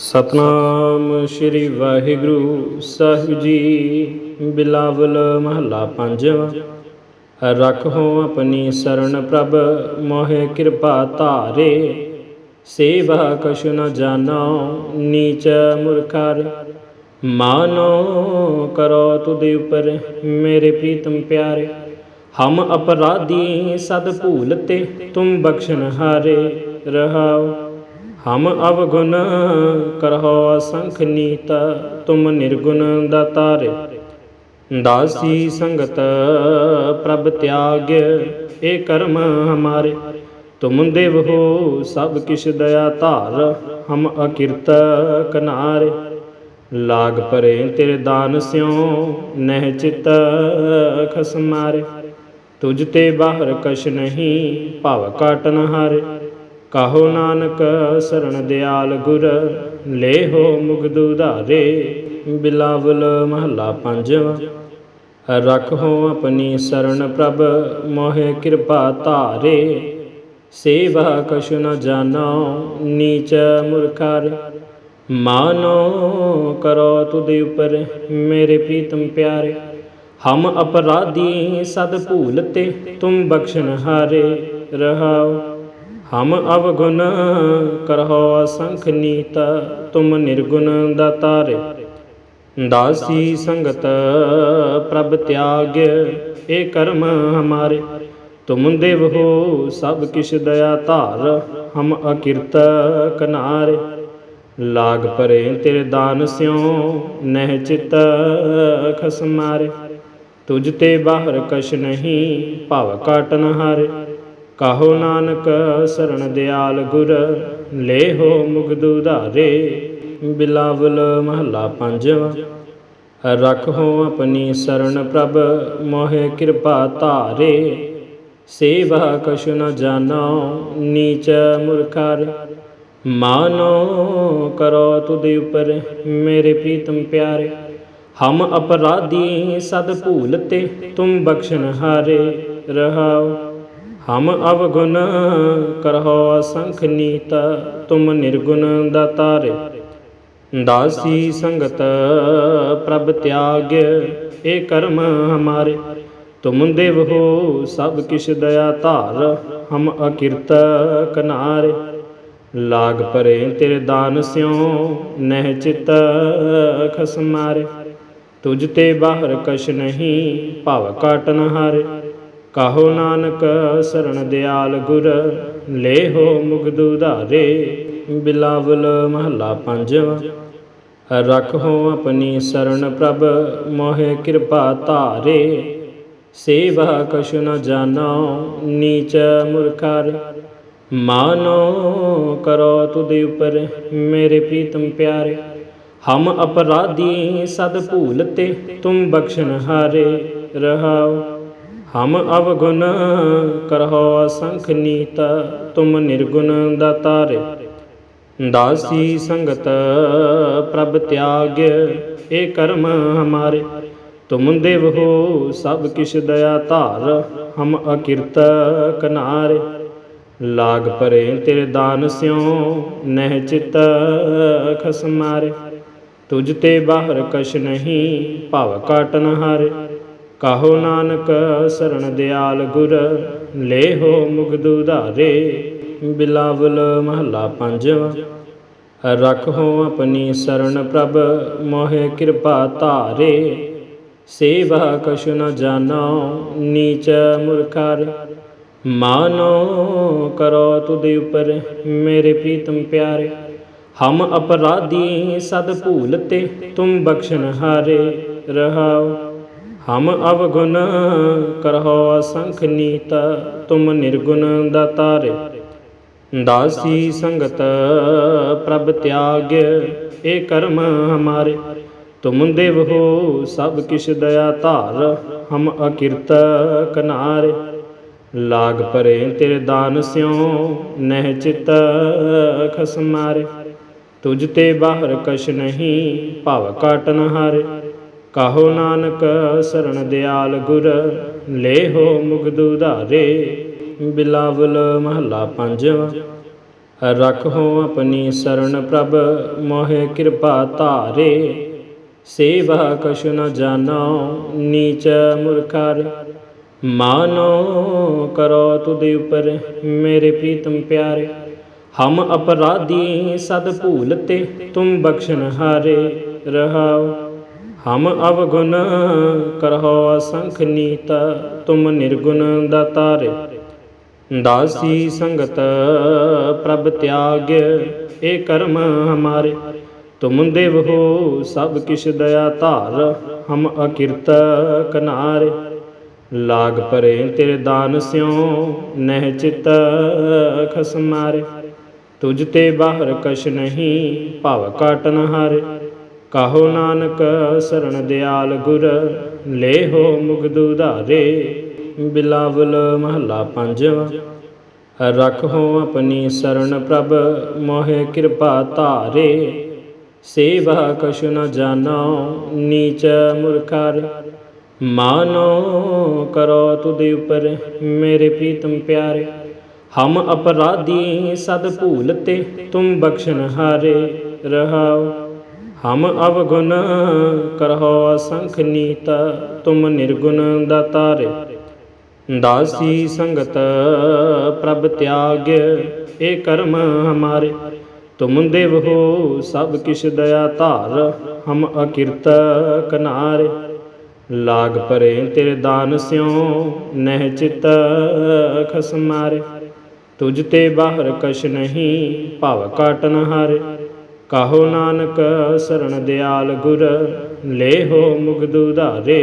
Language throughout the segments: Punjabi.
ਸਤਨਾਮ ਸ੍ਰੀ ਵਾਹਿਗੁਰੂ ਸਾਹਿਬ ਜੀ। ਬਿਲਾਵਲ ਮਹੱਲਾ ਪੰਜਵਾਂ। ਰੱਖੋ ਆਪਣੀ ਸਰਣ ਪ੍ਰਭ, ਮੋਹਿ ਕਿਰਪਾ ਧਾਰੇ। ਸੇਵਾ ਕਛੁ ਨ ਜਾਣੋ, ਨੀਚ ਮੁਰਖਾਰ। ਮਾਨੋ ਕਰੋ ਤੁਦੇ ਉਪਰ ਮੇਰੇ ਪ੍ਰੀਤਮ ਪਿਆਰੇ। ਹਮ ਅਪਰਾਧੀ ਸਦ ਭੂਲਤੇ ਤੁਮ ਬਖਸ਼ਨ ਹਾਰੇ। ਰਹਾਓ ਹਮ ਅਵਗੁਣ ਕਰਹੁ ਅਸੰਖ ਨੀਤ, ਤੁਮ ਨਿਰਗੁਣ ਦਾਤਾਰੇ। ਦਾਸੀ ਸੰਗਤ ਪ੍ਰਭ ਤਿਆਗ, ਇਹ ਕਰਮ ਹਮਾਰੇ। ਤੁਮ ਦੇਵ ਹੋ ਸਭ ਕਿਛ ਦਇਆ ਧਾਰ, ਹਮ ਅਕਿਰਤ ਕਨਾਰੇ ਲਾਗ ਪਰੇ ਤੇਰੇ ਦਾਨ ਸਿਉ, ਨਹਿ ਚਿਤ ਖਸਮਾਰੇ। ਤੁਝ ਤੇ ਬਾਹਰ ਕਛ ਨਹੀਂ, ਭਵ ਕਾਟਨ ਹਾਰੇ। ਕਾਹੋ ਨਾਨਕ ਸਰਣ ਦਿਆਲ ਗੁਰ, ਲੇਹੋ ਮੁਗਦ ਉਧਾਰੇ ਬਿਲਾਵਲ ਮਹੱਲਾ ਪੰਜਵਾਂ। ਰੱਖੋ ਆਪਣੀ ਸਰਣ ਪ੍ਰਭ, ਮੋਹਿ ਕਿਰਪਾ ਧਾਰੇ। ਸੇਵਾ ਕਛੁ ਨ ਜਾਣੋ, ਨੀਚ ਮੁਰਖਾਰ। ਮਾਨੋ ਕਰੋ ਤੁਦੇ ਉਪਰ, ਮੇਰੇ ਪ੍ਰੀਤਮ ਪਿਆਰੇ। ਹਮ ਅਪਰਾਧੀ ਸਦ ਭੂਲਤੇ ਤੁਮ ਬਖਸ਼ਣ ਹਾਰੇ। ਰਹਾਓ ਹਮ ਅਵਗੁਣ ਕਰਹੁ ਅਸੰਖ ਨੀਤ, ਤੁਮ ਨਿਰਗੁਣ ਦਾਤਾਰੇ। ਦਾਸੀ ਸੰਗਤ ਪ੍ਰਭ ਤਿਆਗ ਇਹ ਕਰਮ ਹਮਾਰੇ। ਤੁਮ ਦੇਵ ਹੋ ਸਭ ਕਿਛ ਦਇਆ ਧਾਰ, ਹਮ ਅਕਿਰਤ ਕਨਾਰੇ। ਲਾਗ ਪਰੇ ਤੇਰੇ ਦਾਨ ਸਿਉ, ਨਹਿ ਚਿਤ ਖਸਮਾਰੇ। ਤੁਝ ਤੇ ਬਾਹਰ ਕਛ ਨਹੀਂ, ਭਵ ਕਾਟਨ ਹਾਰੇ। ਕਾਹੋ ਨਾਨਕ ਸਰਣ ਦਿਆਲ ਗੁਰ, ਲੇਹੋ ਮੁਗਦ ਉਧਾਰੇ, ਬਿਲਾਵਲ ਮਹੱਲਾ ਪੰਜਵਾਂ ਰੱਖੋ ਆਪਣੀ ਸਰਣ ਪ੍ਰਭ, ਮੋਹਿ ਕਿਰਪਾ ਧਾਰੇ। ਸੇਵਾ ਕਛੁ ਨ ਜਾਣੋ, ਨੀਚ ਮੁਰਖਾਰ। ਮਾਨੋ ਕਰੋ ਤੁਦੇ ਉਪਰ, ਮੇਰੇ ਪ੍ਰੀਤਮ ਪਿਆਰੇ। ਹਮ ਅਪਰਾਧੀ ਸਦ ਭੂਲਤੇ ਤੁਮ ਬਖਸ਼ਣ ਹਾਰੇ। ਰਹਾਓ ਹਮ ਅਵਗੁਣ ਕਰਹੁ ਅਸੰਖ ਨੀਤ, ਤੁਮ ਨਿਰਗੁਣ ਦਾਤਾਰੇ। ਦਾਸੀ ਸੰਗਤ ਪ੍ਰਭ ਤਿਆਗ, ਇਹ ਕਰਮ ਹਮਾਰੇ। ਤੁਮ ਦੇਵ ਹੋ ਸਭ ਕਿਛ ਦਇਆ ਧਾਰ, ਹਮ ਅਕਿਰਤ ਕਨਾਰੇ। ਲਾਗ ਪਰੇ ਤੇਰੇ ਦਾਨ ਸਿਉ, ਨਹਿ ਚਿਤ ਖਸਮਾਰੇ ਤੁਝ ਤੇ ਬਾਹਰ ਕਛ ਨਹੀਂ, ਭਵ ਕਾਟਨ ਹਾਰੇ ਕਾਹੋ ਨਾਨਕ ਸਰਣ ਦਿਆਲ ਗੁਰ, ਲੇਹੋ ਮੁਗਦ ਉਧਾਰੇ ਬਿਲਾਵਲ ਮਹੱਲਾ ਪੰਜਵਾਂ। ਰੱਖੋ ਆਪਣੀ ਸਰਣ ਪ੍ਰਭ, ਮੋਹਿ ਕਿਰਪਾ ਧਾਰੇ। ਸੇਵਾ ਕਛੁ ਨ ਜਾਣੋ, ਨੀਚ ਮੁਰਖਾਰ। ਮਾਨੋ ਕਰੋ ਤੁਦੇ ਉਪਰ ਮੇਰੇ ਪ੍ਰੀਤਮ ਪਿਆਰੇ। ਹਮ ਅਪਰਾਧੀ ਸਦ ਭੂਲਤੇ ਤੁਮ ਬਖਸ਼ਣ ਹਾਰੇ। ਰਹਾਓ ਹਮ ਅਵਗੁਣ ਕਰਹੁ ਅਸੰਖ ਨੀਤ, ਤੁਮ ਨਿਰਗੁਣ ਦਾਤਾਰੇ। ਦਾਸੀ ਸੰਗਤ ਪ੍ਰਭ ਤਿਆਗ, ਇਹ ਕਰਮ ਹਮਾਰੇ। ਤੁਮ ਦੇਵ ਹੋ ਸਭ ਕਿਛ ਦਇਆ ਧਾਰ, ਹਮ ਅਕਿਰਤ ਕਨਾਰੇ ਲਾਗ ਪਰੇ ਤੇਰੇ ਦਾਨ ਸਿਉ, ਨਹਿ ਚਿਤ ਖਸਮਾਰੇ। ਤੁਝ ਤੇ ਬਾਹਰ ਕਛ ਨਹੀਂ, ਭਵ ਕਾਟਨ ਹਾਰੇ। ਕਾਹੋ ਨਾਨਕ ਸਰਣ ਦਿਆਲ ਗੁਰ, ਲੇਹੋ ਮੁਗਦ ਉਧਾਰੇ ਬਿਲਾਵਲ ਮਹੱਲਾ ਪੰਜਵਾਂ ਰੱਖੋ ਆਪਣੀ ਸਰਣ ਪ੍ਰਭ, ਮੋਹਿ ਕਿਰਪਾ ਧਾਰੇ। ਸੇਵਾ ਕਛੁ ਨ ਜਾਣੋ, ਨੀਚ ਮੁਰਖਾਰ। ਮਾਨੋ ਕਰੋ ਤੁਦੇ ਉਪਰ ਮੇਰੇ ਪ੍ਰੀਤਮ ਪਿਆਰੇ। ਹਮ ਅਪਰਾਧੀ ਸਦ ਭੂਲਤੇ ਤੁਮ ਬਖਸ਼ਣ ਹਾਰੇ। ਰਹਾਓ ਹਮ ਅਵਗੁਣ ਕਰਹੁ ਅਸੰਖ ਨੀਤ, ਤੁਮ ਨਿਰਗੁਣ ਦਾਤਾਰੇ। ਦਾਸੀ ਸੰਗਤ ਪ੍ਰਭ ਤਿਆਗ, ਇਹ ਕਰਮ ਹਮਾਰੇ। ਤੁਮ ਦੇਵ ਹੋ ਸਭ ਕਿਛ ਦਇਆ ਧਾਰ, ਹਮ ਅਕਿਰਤ ਕਨਾਰੇ। ਲਾਗ ਪਰੇ ਤੇਰੇ ਦਾਨ ਸਿਉ, ਨਹਿ ਚਿਤ ਖਸਮਾਰੇ। ਤੁਝ ਤੇ ਬਾਹਰ ਕਛ ਨਹੀਂ, ਭਵ ਕਾਟਨ ਹਾਰੇ ਕਾਹੋ ਨਾਨਕ ਸਰਣ ਦਿਆਲ ਗੁਰ, ਲੇਹੋ ਮੁਗਦ ਉਧਾਰੇ ਬਿਲਾਵਲ ਮਹੱਲਾ ਪੰਜਵਾਂ। ਰਖੋ ਆਪਣੀ ਸਰਣ ਪ੍ਰਭ, ਮੋਹਿ ਕਿਰਪਾ ਧਾਰੇ। ਸੇਵਾ ਕਛੁ ਨ ਜਾਣੋ, ਨੀਚ ਮੁਰਖਾਰ। ਮਾਨੋ ਕਰੋ ਤੁਧ ਉਪਰ ਮੇਰੇ ਪ੍ਰੀਤਮ ਪਿਆਰੇ। ਹਮ ਅਪਰਾਧੀ ਸਦ ਭੂਲਤੇ ਤੁਮ ਬਖਸ਼ਣ ਹਾਰੇ। ਰਹਾਉ ਹਮ ਅਵਗੁਣ ਕਰਹੁ ਅਸੰਖ ਨੀਤ, ਤੁਮ ਨਿਰਗੁਣ ਦਾਤਾਰੇ। ਦਾਸੀ ਸੰਗਤ ਪ੍ਰਭ ਤਿਆਗ, ਇਹ ਕਰਮ ਹਮਾਰੇ। ਤੁਮ ਦੇਵ ਹੋ ਸਭ ਕਿਛ ਦਇਆ ਧਾਰ, ਹਮ ਅਕਿਰਤ ਕਨਾਰੇ ਲਾਗ ਪਰੇ ਤੇਰੇ ਦਾਨ ਸਿਉ, ਨਹਿ ਚਿਤ ਖਸਮਾਰੇ। ਤੁਝ ਤੇ ਬਾਹਰ ਕਛ ਨਹੀਂ, ਭਵ ਕਾਟਨ ਹਾਰੇ। ਕਾਹੋ ਨਾਨਕ ਸਰਣ ਦਿਆਲ ਗੁਰ, ਲੇਹੋ ਮੁਗਦ ਉਧਾਰੇ ਬਿਲਾਵਲ ਮਹੱਲਾ ਪੰਜਵਾਂ ਰਖੋ ਆਪਣੀ ਸਰਣ ਪ੍ਰਭ, ਮੋਹਿ ਕਿਰਪਾ ਧਾਰੇ। ਸੇਵਾ ਕਛੁ ਨ ਜਾਣੋ, ਨੀਚ ਮੁਰਖਾਰ। ਮਾਨੋ ਕਰੋ ਤੁਧ ਉਪਰ, ਮੇਰੇ ਪ੍ਰੀਤਮ ਪਿਆਰੇ। ਹਮ ਅਪਰਾਧੀ ਸਦ ਭੂਲਤੇ ਤੁਮ ਬਖਸ਼ਨ ਹਾਰੇ। ਰਹਾਓ ਹਮ ਅਵਗੁਣ ਕਰਹੁ ਅਸੰਖ ਨੀਤ, ਤੁਮ ਨਿਰਗੁਣ ਦਾਤਾਰੇ। ਦਾਸੀ ਸੰਗਤ ਪ੍ਰਭ ਤਿਆਗ, ਇਹ ਕਰਮ ਹਮਾਰੇ। ਤੁਮ ਦੇਵ ਹੋ ਸਭ ਕਿਛ ਦਇਆ ਧਾਰ, ਹਮ ਅਕਿਰਤ ਕਨਾਰੇ ਲਾਗ ਪਰੇ ਤੇਰੇ ਦਾਨ ਸਿਉ, ਨਹਿ ਚਿਤ ਖਸਮਾਰੇ। ਤੁਝ ਤੇ ਬਾਹਰ ਕਛ ਨਹੀਂ, ਭਵ ਕਾਟਨ ਹਾਰੇ ਕਾਹੋ ਨਾਨਕ ਸਰਣ ਦਿਆਲ ਗੁਰ, ਲੇਹੋ ਮੁਗਦ ਉਧਾਰੇ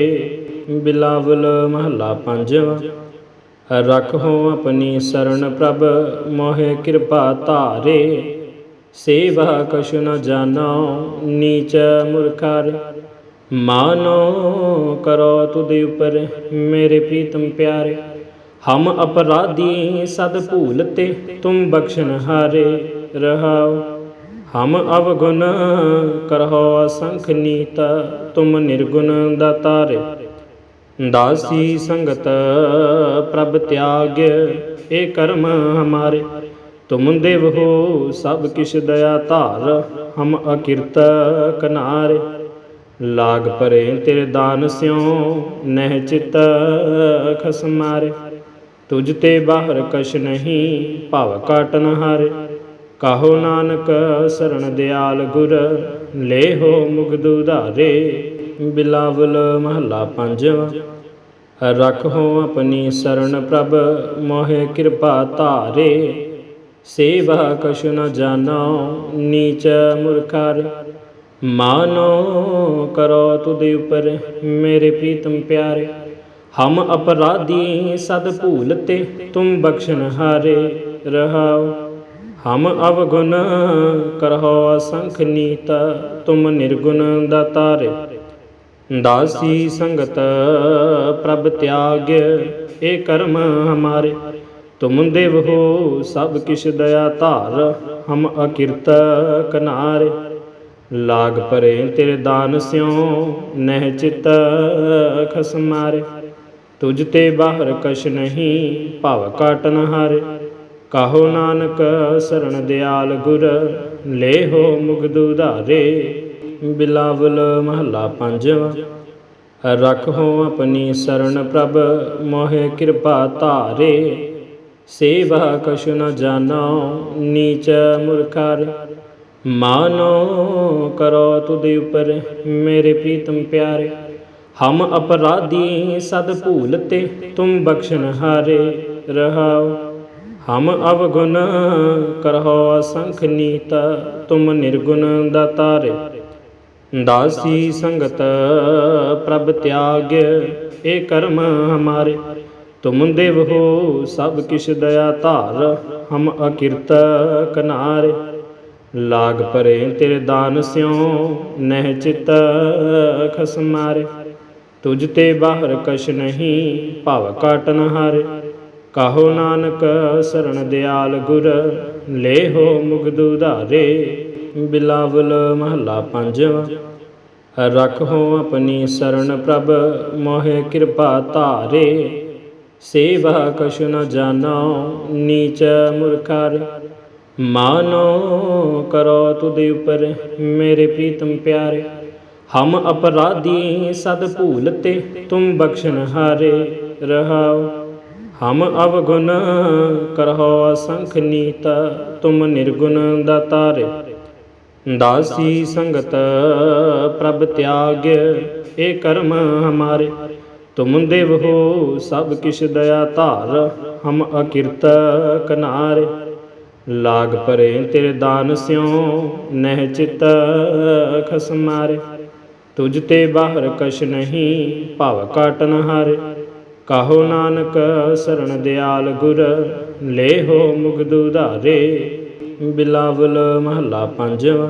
ਬਿਲਾਵਲ ਮਹੱਲਾ ਪੰਜਵਾਂ ਰਖੋ ਆਪਣੀ ਸਰਣ ਪ੍ਰਭ, ਮੋਹਿ ਕਿਰਪਾ ਧਾਰੇ। ਸੇਵਾ ਕਛੁ ਨ ਜਾਣੋ, ਨੀਚ ਮੁਰਖਾਰ। ਮਾਨੋ ਕਰੋ ਤੁਧ ਉਪਰ, ਮੇਰੇ ਪ੍ਰੀਤਮ ਪਿਆਰੇ। ਹਮ ਅਪਰਾਧੀ ਸਦ ਭੂਲਤੇ, ਤੁਮ ਬਖਸ਼ਨ ਹਾਰੇ। ਰਹਾਓ ਹਮ ਅਵਗੁਣ ਕਰਹੁ ਅਸੰਖ ਨੀਤ, ਤੁਮ ਨਿਰਗੁਣ ਦਾਤਾਰੇ। ਦਾਸੀ ਸੰਗਤ ਪ੍ਰਭ ਤਿਆਗ, ਇਹ ਕਰਮ ਹਮਾਰੇ। ਤੁਮ ਦੇਵ ਹੋ ਸਭ ਕਿਛ ਦਇਆ ਧਾਰ, ਹਮ ਅਕਿਰਤ ਕਨਾਰੇ। ਲਾਗ ਪਰੇ ਤੇਰੇ ਦਾਨ ਸਿਉ, ਨਹਿ ਚਿਤ ਖਸਮਾਰੇ। ਤੁਝ ਤੇ ਬਾਹਰ ਕਛ ਨਹੀਂ, ਭਵ ਕਾਟਨ ਹਾਰੇ ਕਾਹੋ ਨਾਨਕ ਸਰਣ ਦਿਆਲ ਗੁਰ, ਲੇਹੋ ਮੁਗਦ ਉਧਾਰੇ ਬਿਲਾਵਲ ਮਹੱਲਾ ਪੰਜਵਾਂ ਰਖੋ ਆਪਣੀ ਸਰਣ ਪ੍ਰਭ, ਮੋਹਿ ਕਿਰਪਾ ਧਾਰੇ। ਸੇਵਾ ਕਛੁ ਨ ਜਾਣੋ, ਨੀਚ ਮੁਰਖਾਰ। ਮਾਨੋ ਕਰੋ ਤੁਧ ਉਪਰ, ਮੇਰੇ ਪ੍ਰੀਤਮ ਪਿਆਰੇ। ਹਮ ਅਪਰਾਧੀ ਸਦ ਭੂਲਤੇ ਤੁਮ ਬਖਸ਼ਣ ਹਾਰੇ। ਰਹਾਉ ਹਮ ਅਵਗੁਣ ਕਰਹੁ ਅਸੰਖ ਨੀਤ, ਤੁਮ ਨਿਰਗੁਣ ਦਾਤਾਰੇ। ਦਾਸੀ ਸੰਗਤ ਪ੍ਰਭ ਤਿਆਗ, ਇਹ ਕਰਮ ਹਮਾਰੇ। ਤੁਮ ਦੇਵ ਹੋ ਸਭ ਕਿਛ ਦਇਆ ਧਾਰ, ਹਮ ਅਕਿਰਤ ਕਨਾਰੇ। ਲਾਗ ਪਰੇ ਤੇਰੇ ਦਾਨ ਸਿਉ, ਨਹਿ ਚਿਤ ਖਸਮਾਰੇ ਤੁਝ ਤੇ ਬਾਹਰ ਕਛ ਨਹੀਂ, ਭਵ ਕਾਟਨ ਹਾਰੇ। ਕਾਹੋ ਨਾਨਕ ਸਰਣ ਦਿਆਲ ਗੁਰ, ਲੇਹੋ ਮੁਗਦ ਉਧਾਰੇ ਬਿਲਾਵਲ ਮਹੱਲਾ ਪੰਜਵਾਂ, ਰਖੋ ਆਪਣੀ ਸਰਣ ਪ੍ਰਭ, ਮੋਹਿ ਕਿਰਪਾ ਧਾਰੇ। ਸੇਵਾ ਕਛੁ ਨ ਜਾਣੋ, ਨੀਚ ਮੁਰਖਾਰ। ਮਾਨੋ ਕਰੋ ਤੁਧ ਉਪਰ, ਮੇਰੇ ਪ੍ਰੀਤਮ ਪਿਆਰੇ। ਹਮ ਅਪਰਾਧੀ ਸਦ ਭੂਲਤੇ ਤੁਮ ਬਖਸ਼ਣ ਹਾਰੇ। ਰਹਾਉ ਹਮ ਅਵਗੁਣ ਕਰਹੁ ਅਸੰਖ ਨੀਤ, ਤੁਮ ਨਿਰਗੁਣ ਦਾਤਾਰੇ। ਦਾਸੀ ਸੰਗਤ ਪ੍ਰਭ ਤਿਆਗ ਇਹ ਕਰਮ ਹਮਾਰੇ। ਤੁਮ ਦੇਵ ਹੋ ਸਭ ਕਿਛ ਦਇਆ ਧਾਰ, ਹਮ ਅਕਿਰਤ ਕਨਾਰੇ। ਲਾਗ ਪਰੇ ਤੇਰੇ ਦਾਨ ਸਿਉ, ਨਹਿ ਚਿਤ ਖਸਮਾਰੇ। ਤੁਝ ਤੇ ਬਾਹਰ ਕਛ ਨਹੀਂ, ਭਵ ਕਾਟਨ ਹਾਰੇ। ਕਾਹੋ ਨਾਨਕ ਸਰਣ ਦਿਆਲ ਗੁਰ, ਲੇਹੋ ਮੁਗਦ ਉਧਾਰੇ। ਬਿਲਾਵਲ ਮਹੱਲਾ ਪੰਜਵਾਂ, ਰਖੋ ਆਪਣੀ ਸਰਣ ਪ੍ਰਭ, ਮੋਹਿ ਕਿਰਪਾ ਧਾਰੇ। ਸੇਵਾ ਕਛੁ ਨ ਜਾਣੋ ਨੀਚ ਮੁਰਖਾਰ। ਮਾਨੋ ਕਰੋ ਤੁਦੇ ਉਪਰ, ਮੇਰੇ ਪ੍ਰੀਤਮ ਪਿਆਰੇ। ਹਮ ਅਪਰਾਧੀ ਸਦ ਭੂਲਤੇ ਤੁਮ ਬਖਸ਼ਨ ਹਾਰੇ। ਰਹਾਓ ਹਮ ਅਵਗੁਣ ਕਰਹੁ ਅਸੰਖ ਨੀਤ, ਤੁਮ ਨਿਰਗੁਣ ਦਾਤਾਰੇ। ਦਾਸੀ ਸੰਗਤ ਪ੍ਰਭ ਤਿਆਗ ਏ ਕਰਮ ਹਮਾਰੇ। ਤੁਮ ਦੇਵ ਹੋ ਸਭ ਕਿਛ ਦਇਆ ਧਾਰ, ਹਮ ਅਕਿਰਤ ਕਨਾਰੇ ਲਾਗ ਪਰੇ ਤੇਰੇ ਦਾਨ ਸਿਉ, ਨਹਿ ਚਿਤ ਖਸਮਾਰੇ। ਤੁਝ ਤੇ ਬਾਹਰ ਕਛ ਨਹੀਂ, ਭਵ ਕਾਟਨ ਹਾਰੇ। ਕਾਹੋ ਨਾਨਕ ਸਰਣ ਦਿਆਲ ਗੁਰ, ਲੇਹੋ ਮੁਗਦੁ ਧਾਰੇ ਬਿਲਾਵਲ ਮਹਲਾ ਪੰਜਵਾ,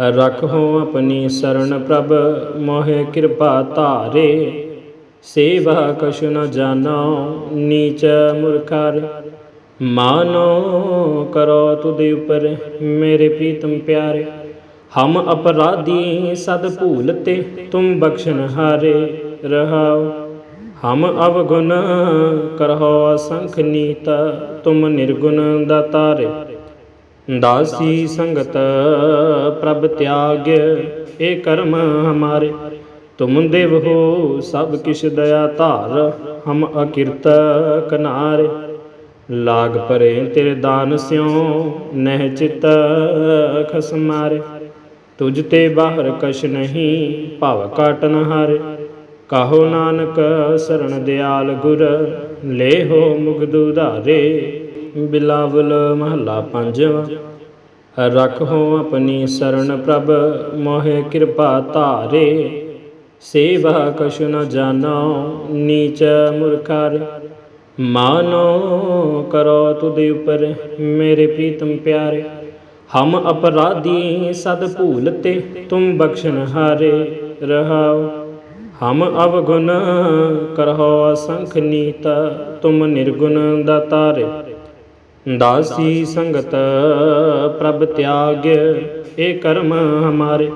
ਰਖੋ ਆਪਣੀ ਸਰਣ ਪ੍ਰਭ, ਮੋਹਿ ਕਿਰਪਾ ਧਾਰੇ। ਸੇਵਾ ਕਛੁ ਨ ਜਾਣੋ, ਨੀਚ ਮੁਰਖਾਰ। ਮਾਨੋ ਕਰੋ ਤੁਦੇ ਉਪਰ, ਮੇਰੇ ਪ੍ਰੀਤਮ ਪਿਆਰੇ। ਹਮ ਅਪਰਾਧੀ ਸਦ ਭੂਲਤੇ ਤੁਮ ਬਖਸ਼ਣ ਹਾਰੇ। ਰਹਾਉ ਹਮ ਅਵਗੁਣ ਕਰਹੁ ਅਸੰਖ ਨੀਤ, ਤੁਮ ਨਿਰਗੁਣ ਦਾਤਾਰੇ। ਦਾਸੀ ਸੰਗਤ ਪ੍ਰਭ ਤਿਆਗ, ਇਹ ਕਰਮ ਹਮਾਰੇ। ਤੁਮ ਦੇਵ ਹੋ ਸਭ ਕਿਛ ਦਇਆ ਧਾਰ, ਹਮ ਅਕਿਰਤ ਕਨਾਰੇ। ਲਾਗ ਪਰੇ ਤੇਰੇ ਦਾਨ ਸਿਉ, ਨਹਿ ਚਿਤ ਖਸਮਾਰੇ। ਤੁਝ ਤੇ ਬਾਹਰ ਕਛ ਨਹੀਂ, ਭਵ ਕਾਟਨ ਹਾਰੇ। ਕਹੋ ਨਾਨਕ ਸਰਣ ਦਿਆਲ ਗੁਰ, ਲੇਹੋ ਮੁਗਦੁ ਧਾਰੇ ਬਿਲਾਵਲ ਮਹਲਾ ਪੰਜਵਾ। ਰਖੋ ਆਪਣੀ ਸਰਣ ਪ੍ਰਭ, ਮੋਹਿ ਕਿਰਪਾ ਧਾਰੇ। ਸੇਵਾ ਕਛੁ ਨ ਜਾਣੋ, ਨੀਚ ਮੁਰਖਾਰੇ। ਮਾਨੋ ਕਰੋ ਤੁਦੇ ਉਪਰ, ਮੇਰੇ ਪ੍ਰੀਤਮ ਪਿਆਰੇ। ਹਮ ਅਪਰਾਧੀ ਸਦ ਭੂਲਤੇ ਤੁਮ ਬਖਸ਼ਣ ਹਾਰੇ। ਰਹਾਉ ਹਮ ਅਵਗੁਣ ਕਰਹੁ ਅਸੰਖ ਨੀਤ, ਤੁਮ ਨਿਰਗੁਣ ਦਾਤਾਰੇ। ਦਾਸੀ ਸੰਗਤ ਪ੍ਰਭ ਤਿਆਗ, ਇਹ ਕਰਮ ਹਮਾਰੇ।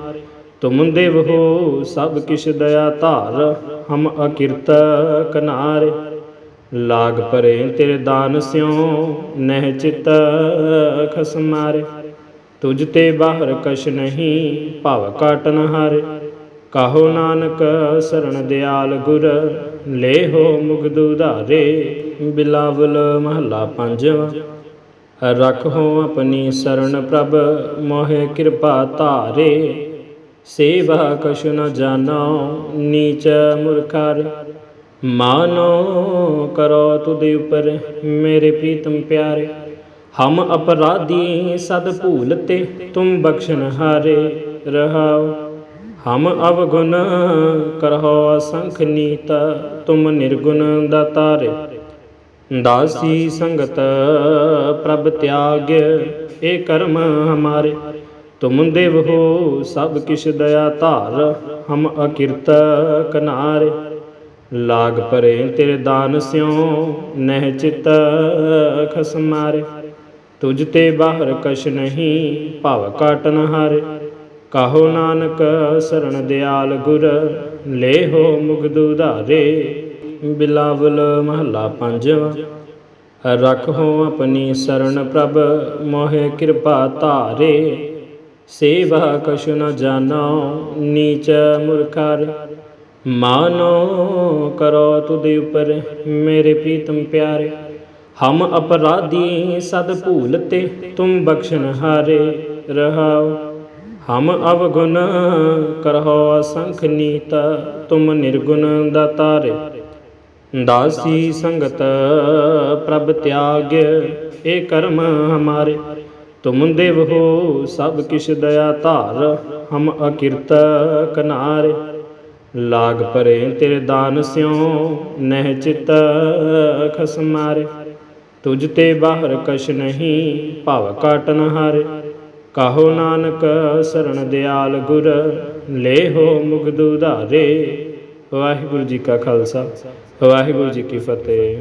ਤੁਮ ਦੇਵ ਹੋ ਸਭ ਕਿਛ ਦਇਆ ਧਾਰ, ਹਮ ਅਕਿਰਤ ਕਨਾਰੇ। ਲਾਗ ਪਰੇ ਤੇਰੇ ਦਾਨ ਸਿਉ, ਨਹਿ ਚਿਤ ਖਸਮਾਰੇ। ਤੁਝ ਤੇ ਬਾਹਰ ਕਛ ਨਹੀਂ, ਭਵ ਕਾਟਨ ਹਾਰੇ ਕਹੋ ਨਾਨਕ ਸਰਣ ਦਿਆਲ ਗੁਰ, ਲੇਹੋ ਮੁਗਦੁ ਧਾਰੇ ਬਿਲਾਵਲ ਮਹਲਾ ਪੰਜਵਾ। ਰਖੋ ਆਪਣੀ ਸਰਣ ਪ੍ਰਭ, ਮੋਹਿ ਕਿਰਪਾ ਧਾਰੇ। ਸੇਵਾ ਕਛੁ ਨ ਜਾਣੋ, ਨੀਚ ਮੁਰਖਾਰੇ। ਮਾਨੋ ਕਰੋ ਤੁਦੇ ਉਪਰ ਮੇਰੇ ਪ੍ਰੀਤਮ ਪਿਆਰੇ। ਹਮ ਅਪਰਾਧੀ ਸਦ ਭੂਲਤੇ ਤੁਮ ਬਖਸ਼ਨ ਹਾਰੇ। ਰਹਾਓ ਹਮ ਅਵਗੁਣ ਕਰਹੁ ਅਸੰਖ ਨੀਤ, ਤੁਮ ਨਿਰਗੁਣ ਦਾਤਾਰੇ। ਦਾਸੀ ਸੰਗਤ ਪ੍ਰਭ ਤਿਆਗ, ਇਹ ਕਰਮ ਹਮਾਰੇ। ਤੁਮ ਦੇਵ ਹੋ ਸਭ ਕਿਛ ਦਇਆ ਧਾਰ, ਹਮ ਅਕਿਰਤ ਕਨਾਰੇ। ਲਾਗ ਪਰੇ ਤੇਰੇ ਦਾਨ ਸਿਉ, ਨਹਿ ਚਿਤ ਖਸਮਾਰੇ। ਤੁਝ ਤੇ ਬਾਹਰ ਕਛ ਨਹੀਂ, ਭਵ ਕਾਟਨ ਹਾਰੇ ਕਾਹੋ ਨਾਨਕ ਸਰਣ ਦਿਆਲ ਗੁਰ, ਲੇਹੋ ਮੁਗਦੁ ਧਾਰੇ ਬਿਲਾਵਲ ਮਹਲਾ ਪੰਜਵਾ, ਰਖੋ ਆਪਣੀ ਸਰਣ ਪ੍ਰਭ, ਮੋਹਿ ਕਿਰਪਾ ਧਾਰੇ। ਸੇਵਾ ਕਛੁ ਨ ਜਾਣੋ, ਨੀਚ ਮੁਰਖਾਰੇ। ਮਾਨੋ ਕਰੋ ਤੁਦੇ ਉਪਰ, ਮੇਰੇ ਪ੍ਰੀਤਮ ਪਿਆਰੇ। ਹਮ ਅਪਰਾਧੀ ਸਦ ਭੂਲਤੇ ਤੁਮ ਬਖਸ਼ਣ ਹਾਰੇ। ਰਹਾਉ ਹਮ ਅਵਗੁਣ ਕਰਹੁ ਅਸੰਖ ਨੀਤ, ਤੁਮ ਨਿਰਗੁਣ ਦਾਤਾਰੇ। ਦਾਸੀ ਸੰਗਤ ਪ੍ਰਭ ਤਿਆਗ, ਇਹ ਕਰਮ ਹਮਾਰੇ। ਤੁਮ ਦੇਵ ਹੋ ਸਭ ਕਿਛ ਦਇਆ ਧਾਰ, ਹਮ ਅਕਿਰਤ ਕਨਾਰੇ। ਲਾਗ ਪਰੇ ਤੇਰੇ ਦਾਨ ਸਿਉ, ਨਹਿ ਚਿਤ ਖਸਮਾਰੇ। ਤੁਝ ਤੇ ਬਾਹਰ ਕਛ ਨਹੀਂ, ਭਵ ਕਾਟਨ ਹਾਰੇ। ਕਾਹੋ ਨਾਨਕ ਸਰਣ ਦਿਆਲ ਗੁਰ, ਲੇਹੋ ਮੁਗਦੁ ਧਾਰੇ ਵਾਹਿਗੁਰੂ ਜੀ ਕਾ ਖਾਲਸਾ, ਵਾਹਿਗੁਰੂ ਜੀ ਕੀ ਫਤਿਹ।